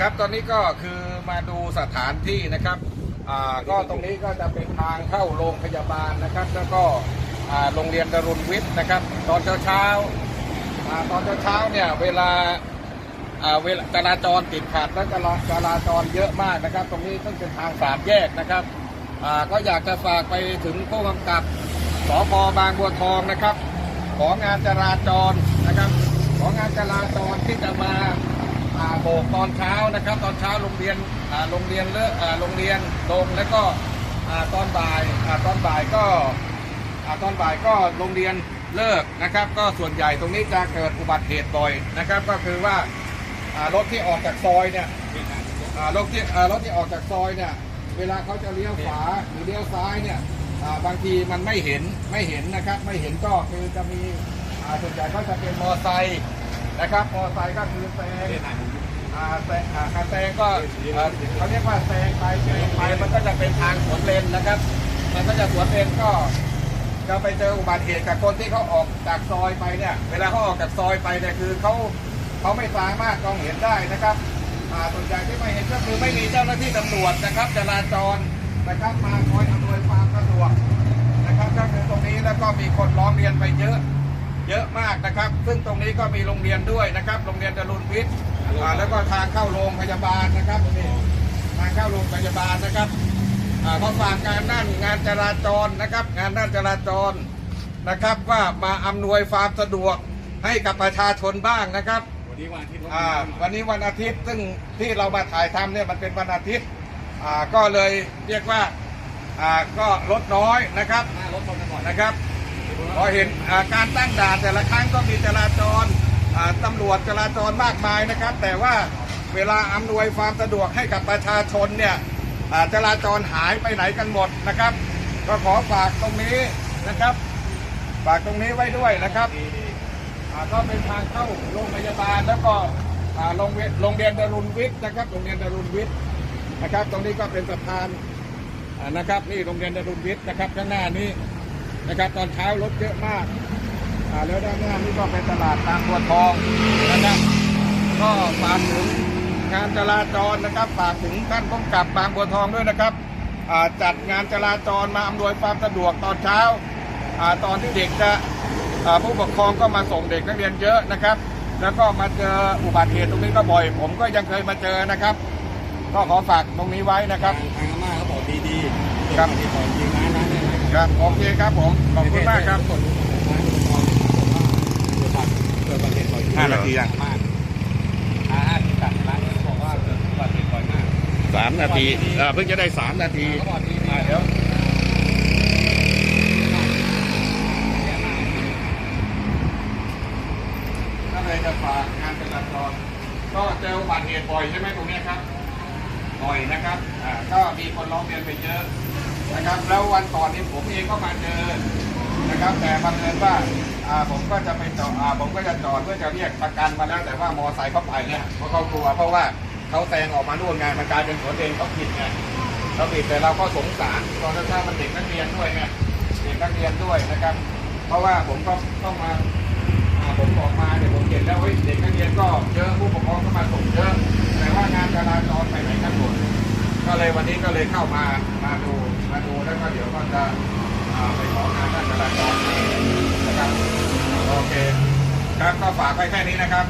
ครับตอนนี้ก็คือมาดูสถานที่นะครับอ่าก็ตรงนี้ก็จะเป็นทางเข้าโรงพยาบาลนะครับ แล้วก็โรงเรียนดรุณวิทย์นะครับ ตอนเช้าเช้าๆตอนเช้าเช้าๆเนี่ยเวลาอ่าเวลาจราจรติดขัดและจราจราจรเยอะมากนะครับ ตรงนี้ต้องเป็นทางสามแยกนะครับอ่าก็อยากจะฝากไปถึงผู้กำกับสพบางบัวทองนะครับ ของานจราจรนะครับ ของงานจราจรที่จะมา โบกตอนเช้านะครับ ตอนเช้าโรงเรียนโรงเรียนเลิกโรงเรียนลงแล้วก็ตอนบ่ายตอนบ่ายก็ตอนบ่ายก็โรงเรียนเลิกนะครับ ก็ส่วนใหญ่ตรงนี้จะเกิดอุบัติเหตุบ่อยนะครับ ก็คือว่ารถที่ออกจากซอยเนี่ยรถที่รถที่ออกจากซอยเนี่ยเวลาเขาจะเลี้ยวขวาหรือเลี้ยวซ้ายเนี่ยบางทีมันไม่เห็นไม่เห็นนะครับ ไม่เห็นก็คือจะมีส่วนใหญ่ก็จะเป็นมอไซค์ นะครับมอไซค์ก็คือแซงอ่าแซงอ่าการแซงก็อ่าเขาเรียกว่าแซงไปแซงไปมันก็จะเป็นทางสวนเลนนะครับ มันก็จะสวนเลนก็จะไปเจออุบัติเหตุกับคนที่เขาออกจากซอยไปเนี่ย เวลาเขาออกจากซอยไปเนี่ยคือเขาเขาไม่สามารถมองเห็นได้นะครับอ่าส่วนใหญ่ที่ไม่เห็นก็คือไม่มีเจ้าหน้าที่ตำรวจนะครับ จราจรนะครับมาคอยอำนวยความสะดวกนะครับก็คือตรงนี้แล้วก็มีคนร้องเรียนไปเยอะ เยอะมากนะครับ ซึ่งตรงนี้ก็มีโรงเรียนด้วยนะครับ โรงเรียนดรุนวิทย์อ่าแล้วก็ทางเข้าโรงพยาบาลนะครับนี่ทางเข้าโรงพยาบาลนะครับอ่าเขาฝากงานด้านงานจราจรนะครับ งานด้านจราจรนะครับ ว่ามาอำนวยความสะดวกให้กับประชาชนบ้างนะครับ วันนี้วันอาทิตย์อ่าวันนี้วันอาทิตย์ซึ่งที่เรามาถ่ายทำเนี่ยมันเป็นวันอาทิตย์อ่าก็เลยเรียกว่าอ่าก็ลดน้อยนะครับ หน้ารถชนกันก่อน นะนะครับ พอเห็นการตั้งด่านแต่ละครั้งก็มีจราจรตำรวจจราจรมากมายนะครับ แต่ว่าเวลาอำนวยความสะดวกให้กับประชาชนเนี่ยจราจรหายไปไหนกันหมดนะครับ ก็ขอฝากตรงนี้นะครับ ฝากตรงนี้ไว้ด้วยนะครับก็เป็นทางเข้าโรงพยาบาลแล้วก็โรงเรียนโรงเรียนดรุนวิทย์นะครับโรงเรียนดารุนวิทย์นะครับ ตรงนี้ก็เป็นสะพานนะครับ นี่โรงเรียนดารุนวิทย์นะครับข้างหน้านี้ นะครับ ตอนเช้ารถเยอะมากอ่าแล้วด้านหน้านี่ก็เป็นตลาดตางบัวทองนะครับก็ฝากถึงงานจราจรนะครับฝากถึงท่านผู้กำกับบางบัวทองด้วยนะครับอ่าจัดงานจราจรมาอำนวยความสะดวกตอนเช้าอ่าตอนที่เด็กจะอ่าผู้ปกครองก็มาส่งเด็กนักเรียนเยอะนะครับ แล้วก็มาเจออุบัติเหตุตรงนี้ก็บ่อย ผมก็ยังเคยมาเจอนะครับ ก็ขอฝากตรงนี้ไว้นะครับทางอาม่าเขาบอกดีดีๆครับที่ของจริงนะนะเนี่ยนะ ครับโอเคครับผม ขอบคุณมากครับกดเกิดอุบัติเหตุบ่อยห้านาทีอะมากอ่าห้านาทีตัดร้านเขาบอกว่าเกิดอุบัติเหตุบ่อยมากสามนาทีเอ่อเพิ่งจะได้สามนาทีเขาบอกดีอ่าเดี๋ยวก็เลยจะฝากงานจราจรก็เจออุบัติเหตุบ่อยใช่ไหมตรงเนี้ยครับบ่อยนะครับอ่าก็มีคนร้องเรียนไปเยอะ นะครับ แล้ววันก่อนนี้ผมเองก็มาเจอนะครับ แต่บังเอิญว่าอ่าผมก็จะไปจอดอ่าผมก็จะจอดเพื่อจะเรียกประกันมาแล้วแต่ว่ามอไซค์เขาไปเนี่ยเพราะเขากลัวเพราะว่าเขาแซงออกมานู่นไงมันกลายเป็นสวนเลนเขาผิดไงเราผิดแต่เราก็สงสารตอนนั้นถ้ามันเด็กนักเรียนด้วยไงเด็กนักเรียนด้วยนะครับ เพราะว่าผมก็ต้องมาอ่าผมออกมาเนี่ยผมเห็นแล้วเฮ้ยเด็กนักเรียนก็เยอะผู้ปกครองก็มาส่งเยอะแต่ว่างาน วันนี้ก็เลยเข้ามามาดูมาดูแล้วก็เดี๋ยวก็จะไปของานด้านจราจรนะครับโอเคครับก็ฝากไว้แค่นี้นะครับ